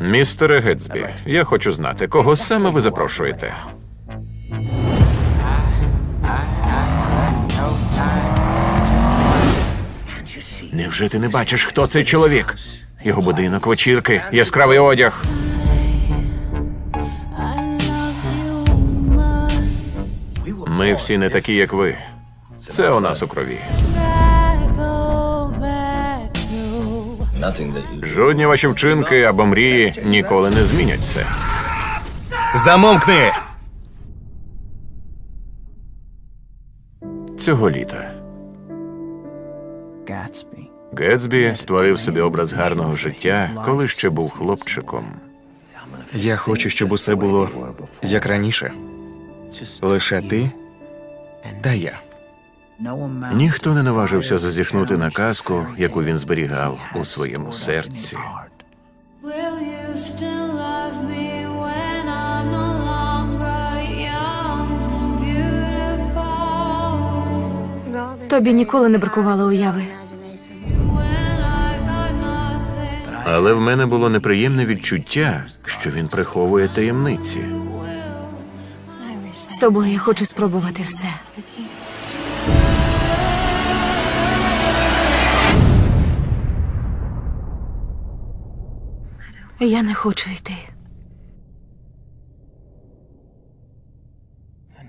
Містере Гетсбі, я хочу знати, кого саме ви запрошуєте. Невже ти не бачиш, хто цей чоловік? Його будинок, вечірки, яскравий одяг. Ми всі не такі, як ви. Це у нас у крові. Жодні ваші вчинки або мрії ніколи не змінять це. Замовкни! Цього літа Гетсбі створив собі образ гарного життя, коли ще був хлопчиком. Я хочу, щоб усе було як раніше. Лише ти та я. Ніхто не наважився зазіхнути на казку, яку він зберігав у своєму серці. Тобі ніколи не бракувало уяви. Але в мене було неприємне відчуття, що він приховує таємниці. З тобою я хочу спробувати все. Я не хочу йти.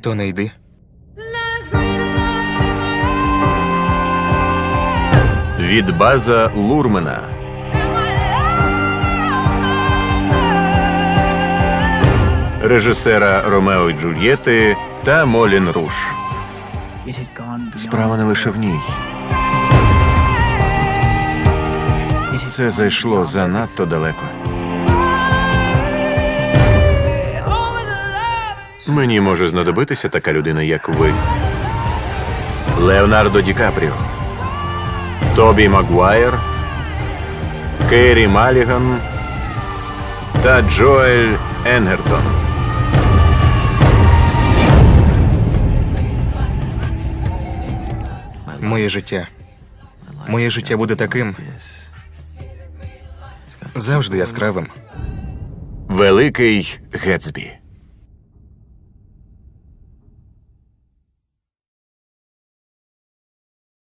То не йди. Від база Лурмена режисера Ромео і Джульєти та Молін Руш. Справа не лише в ній. Це зайшло занадто далеко. Мені може знадобитися така людина, як ви. Леонардо Ді Капріо, Тобі Магуайр, Керрі Маліган та Джоель Енгертон. Моє життя. Моє життя буде таким. Завжди яскравим. Великий Гетсбі.